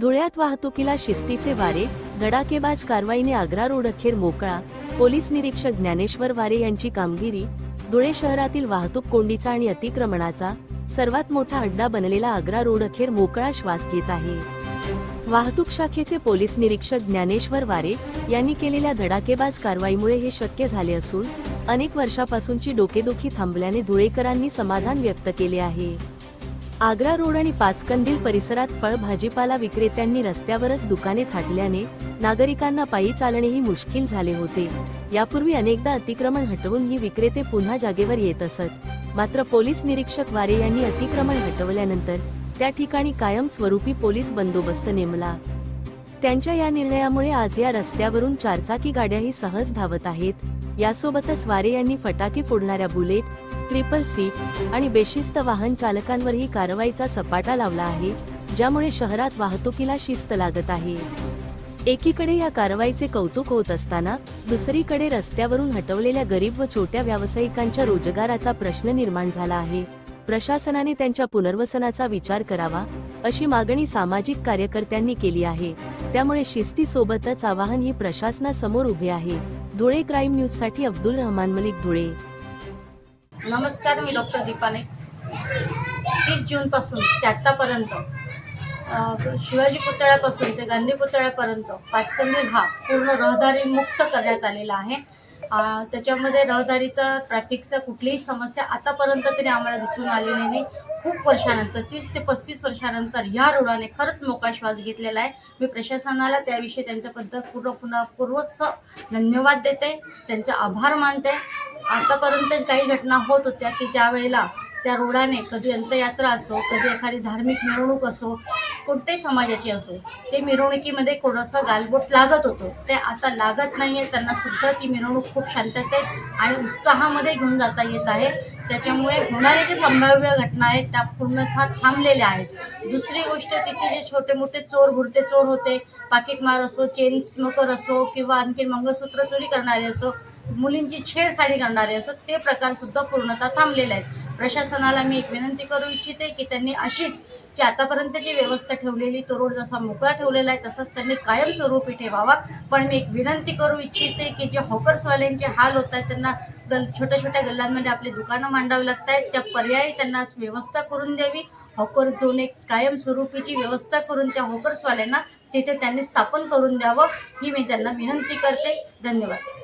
धुळ्यात वाहतुकीला शिस्तीचे वारे धडाकेबाज कारवाईने आग्रा रोड अखेर मोकळा पोलीस निरीक्षक ज्ञानेश्वर वारे यांची कामगिरी धुळे शहरातील वाहतूक कोंडीचा आणि अतिक्रमणाचा सर्वात मोठा अड्डा बनलेला आग्रा रोड अखेर मोकळा श्वास घेत आहे. वाहतूक शाखेचे पोलीस निरीक्षक ज्ञानेश्वर वारे यांनी केलेल्या धडाकेबाज कारवाईमुळे हे शक्य झाले असून अनेक वर्षापासूनची डोकेदुखी थांबल्याने धुळेकरांनी समाधान व्यक्त केले आहे. आग्रा रोड आणि पाचकंदील परिसरात फळ भाजीपाला विक्रेत्यांनी रस्त्यावरच दुकाने थाटल्याने नागरिकांना पायी चालणेही मुश्किल झाले होते. यापूर्वी अनेकदा अतिक्रमण हटवून ही विक्रेते पुन्हा जागेवर येत असत. मात्र पोलीस निरीक्षक वारे यांनी अतिक्रमण हटवल्यानंतर त्या ठिकाणी कायम स्वरूपी पोलीस बंदोबस्त नेमला. त्यांच्या या निर्णयामुळे आज या रस्त्यावरून चारचाकी गाड्याही सहज धावत आहेत. यासोबतच वारे यांनी फटाके फोडणाऱ्या बुलेट ट्रिपल सीट आणि बेशिस्त वाहन चालकांवरही कारवाईचा सपाटा लावला आहे ज्यामुळे शहरात वाहतुकीला शिस्त लागत आहे. एकीकडे या कारवाईचे कौतुक होत असताना दुसरीकडे रस्त्यावरून हटवलेल्या गरीब व छोट्या व्यावसायिकांच्या रोजगाराचा प्रश्न निर्माण झाला आहे. प्रशासनाने त्यांच्या पुनर्वसनाचा विचार करावा अशी मागणी सामाजिक कार्यकर्त्यांनी केली आहे. त्यामुळे शिस्तीसोबतच आवाहन ही प्रशासनासमोर उभे आहे. धुळे क्राईम न्यूजसाठी अब्दुल रहमान मलिक धुळे. नमस्कार मी डॉक्टर दीपाने. तीस जूनपासून ते आत्तापर्यंत शिवाजी पुतळ्यापासून ते गांधी पुतळ्यापर्यंत पाचकंदील हा पूर्ण रहदारी मुक्त करण्यात आलेला आहे. त्याच्यामध्ये रहदारीचा ट्रॅफिकचा कुठलीही समस्या आतापर्यंत तरी आम्हाला दिसून आलेली नाही खूप वर्षानंतर तीस ते पस्तीस वर्षानंतर ह्या रोडाने खरंच मोकळा श्वास घेतलेला आहे. मी प्रशासनाला त्याविषयी त्यांच्याबद्दल पद्धत पूर्ण पुन्हा पूर्वच धन्यवाद देते. त्यांचे आभार मानते. आतापर्यंत काही घटना होत होत्या की ज्या वेळेला त्या रोडाने कधी अंत्ययात्रा असो कधी एखादी धार्मिक मिरवणूक असो कोणत्याही समाजाची असो ते मिरवणुकीमध्ये थोडंसं गालबोट लागत होतं. ते आता लागत नाही आहे त्यांना सुद्धा ती मिरवणूक खूप शांततेत आणि उत्साहामध्ये घेऊन जाता येत आहे. त्याच्यामुळे होणारे जे संभाव्य घटना आहेत त्या पूर्णतः थांबलेल्या आहेत. दुसरी गोष्ट तिथे जे छोटे मोठे चोर भुरटे चोर होते पाकिटमार असो चेन स्मोकर असो किंवा आणखी मंगळसूत्र चोरी करणारे असो मुलींची छेडखाडी करणारे असो ते प्रकारसुद्धा पूर्णतः थांबलेले आहेत. प्रशासनाला मी एक विनंती करू इच्छिते की त्यांनी अशीच जी आतापर्यंतची व्यवस्था ठेवलेली तो रोड जसा मोकळा ठेवलेला आहे तसंच त्यांनी कायमस्वरूपी ठेवावा. पण मी एक विनंती करू इच्छिते की जे हॉकर्सवाल्यांचे हाल होत आहेत त्यांना गल छोट्या छोट्या गल्ल्यांमध्ये आपली दुकानं मांडावी लागत आहेत. त्या पर्यायी त्यांना व्यवस्था करून द्यावी. हॉकर झोन एक कायमस्वरूपीची व्यवस्था करून त्या हॉकर्सवाल्यांना तिथे त्यांनी स्थापन करून द्यावं ही मी त्यांना विनंती करते. धन्यवाद.